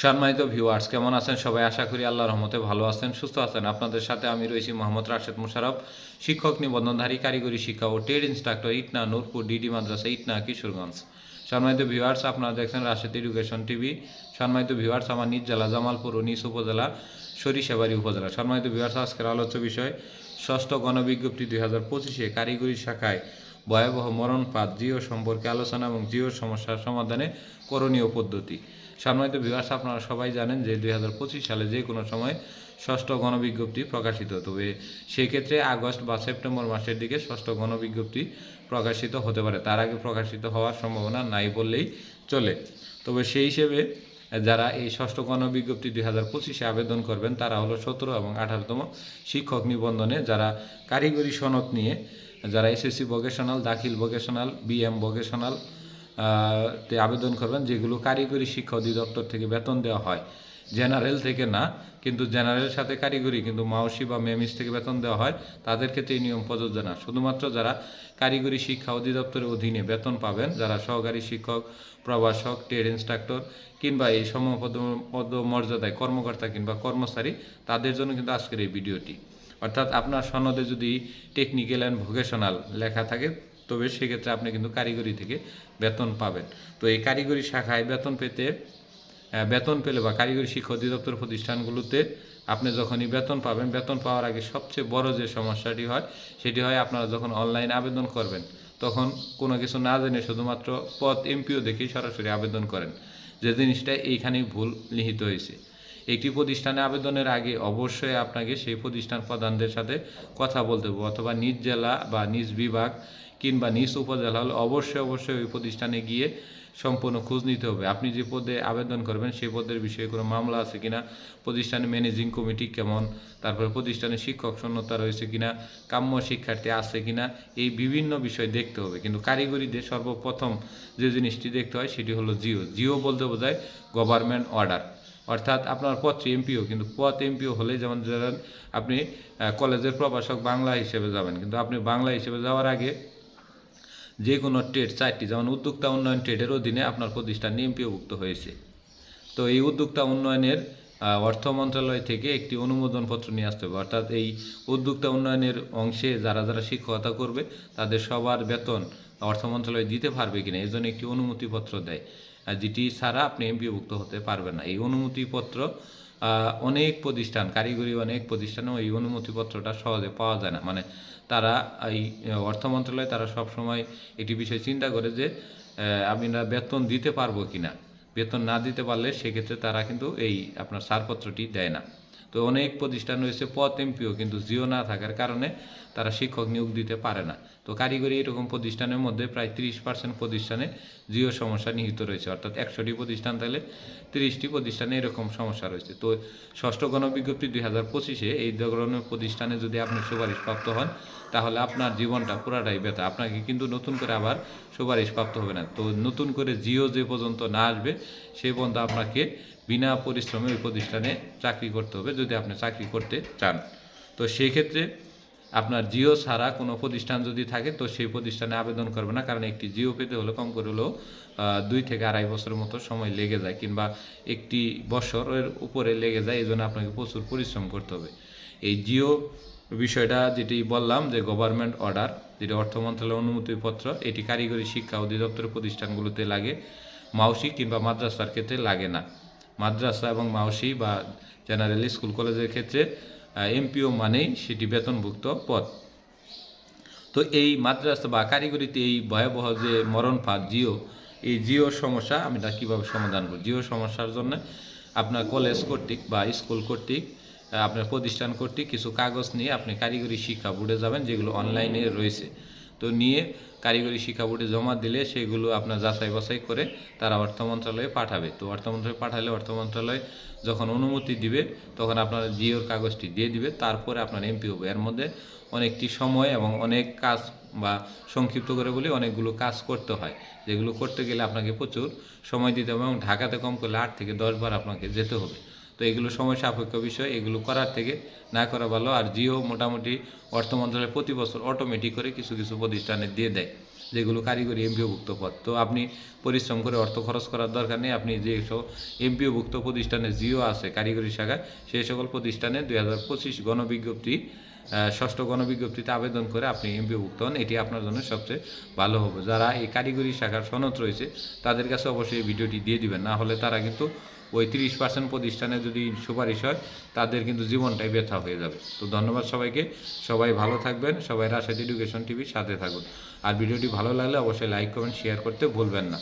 সম্মানিত ভিউয়ার্স কেমন আছেন সবাই? আশা করি আল্লাহর রহমতে ভালো আছেন, সুস্থ আছেন। আপনাদের সাথে আমি রয়েছি মোহাম্মদ রাশেদ মুশারফ শিক্ষক নিবন্ধনধারী, কারিগরি শিক্ষা ও trade instructor, Itna Nurpur, DD মাদ্রাসা, ইটনা, কিশোরগঞ্জ। সম্মানিত ভিউয়ার্স আপনারা দেখছেন রাশেদ এডুকেশন টিভি। সম্মানিত ভিউয়ার্স আমার নিজ জেলা জামালপুর ও নিজ উপজেলা সরিষাবাড়ি উপজেলা। সম্মানিত ভিউয়ার্স আজকের আলোচ্য বিষয়, ষষ্ঠ গণবিজ্ঞপ্তি দুই হাজার পঁচিশে কারিগরি শাখায় ভয়াবহ মরণপাত, জিও সম্পর্কে আলোচনা এবং জিও সমস্যার সমাধানে করণীয় পদ্ধতি। সম্মানিত বিভাস, আপনারা সবাই জানেন যে দুই হাজার পঁচিশ সালে যে কোনো সময় ষষ্ঠ গণবিজ্ঞপ্তি প্রকাশিত তবে সেক্ষেত্রে আগস্ট বা সেপ্টেম্বর মাসের দিকে ষষ্ঠ গণবিজ্ঞপ্তি প্রকাশিত হতে পারে। তার আগে প্রকাশিত হওয়ার সম্ভাবনা নাই বললেই চলে। তবে সেই হিসেবে যারা এই ষষ্ঠ গণবিজ্ঞপ্তি দুই হাজার পঁচিশে আবেদন করবেন, তারা হলো সতেরো এবং আঠারোতম শিক্ষক নিবন্ধনে যারা কারিগরি সনদ নিয়ে, যারা এসএসসি ভোকেশনাল দাখিল ভোকেশনাল বিএম ভোকেশনাল তে আবেদন করবেন যেগুলো কারিগরি শিক্ষা অধিদপ্তর থেকে বেতন দেওয়া হয়। জেনারেল থেকে না, কিন্তু জেনারেলের সাথে কারিগরি, কিন্তু মাওসি বা মেমিস থেকে বেতন দেওয়া হয়, তাদের ক্ষেত্রে এই নিয়ম প্রযোজ্য না। শুধুমাত্র যারা কারিগরি শিক্ষা অধিদপ্তরের অধীনে বেতন পাবেন, যারা সহকারী শিক্ষক, প্রভাষক, ট্রেড ইনস্ট্রাক্টর কিংবা এই সমপদ পদ মর্যাদায় কর্মকর্তা কিংবা কর্মচারী, তাদের জন্য কিন্তু আজকের এই ভিডিওটি। অর্থাৎ আপনার সনদে যদি টেকনিক্যাল অ্যান্ড ভোকেশনাল লেখা থাকে তবে সেক্ষেত্রে আপনি কিন্তু কারিগরি থেকে বেতন পাবেন। তো এই কারিগরি শাখায় বেতন পেতে বেতন পেলে বা কারিগরি শিক্ষা অধিদপ্তর প্রতিষ্ঠানগুলোতে আপনি যখনই বেতন পাবেন, বেতন পাওয়ার আগে সবচেয়ে বড় যে সমস্যাটি হয়, সেটি হয় আপনারা যখন অনলাইন আবেদন করবেন, তখন কোনো কিছু না জেনে শুধুমাত্র পদ এমপিও দেখেই সরাসরি আবেদন করেন। যে জিনিসটা এইখানেই ভুল নিহিত হয়েছে। একটি প্রতিষ্ঠানে আবেদনের আগে অবশ্যই আপনাকে সেই প্রতিষ্ঠান প্রধানদের সাথে কথা বলতে হবে, অথবা নিজ জেলা বা নিজ বিভাগ কিংবা নিজ উপজেলা হলে অবশ্যই অবশ্যই ওই প্রতিষ্ঠানে গিয়ে সম্পূর্ণ খোঁজ নিতে হবে। আপনি যে পদে আবেদন করবেন সেই পদের বিষয়ে কোনো মামলা আছে কিনা, প্রতিষ্ঠানের ম্যানেজিং কমিটি কেমন, তারপরে প্রতিষ্ঠানে শিক্ষক শূন্যতা রয়েছে কিনা, কাম্য শিক্ষার্থী আছে কিনা, এই বিভিন্ন বিষয় দেখতে হবে। কিন্তু কারিগরিতে সর্বপ্রথম যে জিনিসটি দেখতে হয় সেটি হলো জিও। জিও বলতে বোঝায় গভর্নমেন্ট অর্ডার অর্থাৎ আপনার পত্রে এমপিও, কিন্তু পথ এমপিও হলে যেমন ধরেন আপনি কলেজের প্রভাষক বাংলা হিসেবে যাবেন, কিন্তু আপনি বাংলা হিসেবে যাওয়ার আগে যে কোনো ট্রেড চারটি, যেমন উদ্যোক্তা উন্নয়ন ট্রেডের অধীনে আপনার প্রতিষ্ঠান এমপিওভুক্ত হয়েছে। তো এই উদ্যোক্তা উন্নয়নের অর্থ মন্ত্রণালয় থেকে একটি অনুমোদনপত্র নিয়ে আসতে হবে। অর্থাৎ এই উদ্যোক্তা উন্নয়নের অংশে যারা যারা শিক্ষকতা করবে, তাদের সবার বেতন অর্থ মন্ত্রণালয় দিতে পারবে কিনা এই জন্য একটি অনুমতিপত্র দেয়। যেটি ছাড়া আপনি বিভুক্ত হতে পারবেন না। এই অনুমতিপত্র অনেক প্রতিষ্ঠান, কারিগরি অনেক প্রতিষ্ঠানেও এই অনুমতিপত্রটা সহজে পাওয়া যায় না। মানে তারা এই অর্থ মন্ত্রণালয় তারা সবসময় এটি বিষয় চিন্তা করে যে আমি না বেতন দিতে পারব কিনা। বেতন না দিতে পারলে সেক্ষেত্রে তারা কিন্তু এই আপনার ছাড়পত্রটি দেয় না। তো অনেক প্রতিষ্ঠান রয়েছে পথ এমপিও, কিন্তু জিও না থাকার কারণে তারা শিক্ষক নিয়োগ দিতে পারে না। তো কারিগরি এরকম প্রতিষ্ঠানের মধ্যে প্রায় তিরিশ পার্সেন্ট প্রতিষ্ঠানে জিও সমস্যা নিহিত রয়েছে, অর্থাৎ একশোটি প্রতিষ্ঠান তাহলে তিরিশটি প্রতিষ্ঠানে এরকম সমস্যা রয়েছে। তো ষষ্ঠ গণবিজ্ঞপ্তি দুই হাজার পঁচিশে এই ধরনের প্রতিষ্ঠানে যদি আপনি সুপারিশ প্রাপ্ত হন, তাহলে আপনার জীবনটা পুরাটাই ব্যথা। আপনাকে কিন্তু নতুন করে আবার সুপারিশ প্রাপ্ত হবে না। তো নতুন করে জিও যে পর্যন্ত না আসবে, সে পর্যন্ত আপনাকে বিনা পরিশ্রমে ওই প্রতিষ্ঠানে চাকরি করতে হবে যদি আপনি চাকরি করতে চান। তো সেই ক্ষেত্রে আপনার জিও ছাড়া কোনো প্রতিষ্ঠান যদি থাকে, তো সেই প্রতিষ্ঠানে আবেদন করবে না। কারণ একটি জিও পেতে হলে কম করে হলেও দুই থেকে আড়াই বছরের মতো সময় লেগে যায় কিংবা একটি বছরের উপরে লেগে যায়, এই জন্য আপনাকে প্রচুর পরিশ্রম করতে হবে। এই জিও বিষয়টা যেটি বললাম, যে গভর্নমেন্ট অর্ডার যেটি অর্থ মন্ত্রণালয়ের অনুমতিপত্র, এটি কারিগরি শিক্ষা অধিদপ্তরের প্রতিষ্ঠানগুলোতে লাগে মাউসি কিংবা মাদ্রাসার ক্ষেত্রে লাগে না। মাদ্রাসা এবং মাওসি বা জেনারেল স্কুল কলেজের ক্ষেত্রে এমপিও মানেই সেটি বেতনভুক্ত পদ। তো এই মাদ্রাসা বা কারিগরিতে এই ভয়াবহ যে মরণ ফাঁদ, জিও, এই জিও সমস্যা আমি তা কীভাবে সমাধান করি জিও সমস্যার জন্য আপনার কলেজ কর্তৃক বা স্কুল কর্তৃক আপনার প্রতিষ্ঠান কর্তৃক কিছু কাগজ নিয়ে আপনি কারিগরি শিক্ষা বোর্ডে যাবেন, যেগুলো অনলাইনে রয়েছে। তো নিয়ে কারিগরি শিক্ষা বোর্ডে জমা দিলে সেগুলো আপনার যাচাই বাছাই করে তারা অর্থ মন্ত্রণালয়ে পাঠাবে। তো অর্থ মন্ত্রণালয়ে পাঠালে অর্থ মন্ত্রণালয় যখন অনুমতি দিবে, তখন আপনার জিওর কাগজটি দিয়ে দিবে, তারপরে আপনার এমপি হবে। এর মধ্যে অনেকটি সময় এবং অনেক কাজ বা সংক্ষিপ্ত করে বলি অনেকগুলো কাজ করতে হয়। যেগুলো করতে গেলে আপনাকে প্রচুর সময় দিতে হবে এবং ঢাকাতে কম করলে আট থেকে দশ বার আপনাকে যেতে হবে। তো এগুলো সময় সাপেক্ষ বিষয়। এগুলো করার থেকে না করা ভালো। আর জিও মোটামুটি অর্থ মন্ত্রণালয় প্রতি বছর অটোমেটিক করে কিছু কিছু প্রতিষ্ঠানে দিয়ে দেয়। যেগুলো কারিগরি এমপিওভুক্ত পদ। তো আপনি পরিশ্রম করে অর্থ খরচ করার দরকার নেই। আপনি যে সব এমপিওভুক্ত প্রতিষ্ঠানে জিও আছে, কারিগরি শাখায় সেই সকল প্রতিষ্ঠানে দুই হাজার পঁচিশ গণবিজ্ঞপ্তি ষষ্ঠ গণবিজ্ঞপ্তিতে আবেদন করে আপনি এমপিওভুক্ত হন। এটি আপনার জন্য সবচেয়ে ভালো হবে। যারা এই কারিগরি শাখার সনদ রয়েছে, তাদের কাছে অবশ্যই এই ভিডিওটি দিয়ে দিবেন। না হলে তারা কিন্তু ওই তিরিশ পার্সেন্ট প্রতিষ্ঠানে যদি সুপারিশ হয়, তাদের কিন্তু জীবনটাই ব্যথা হয়ে যাবে। তো ধন্যবাদ সবাইকে। সবাই ভালো থাকবেন। সবাই রাশেদ এডুকেশন টিভির সাথে থাকুন। আর ভিডিওটি ভালো লাগলে অবশ্যই লাইক, কমেন্ট শেয়ার করতে ভুলবেন না।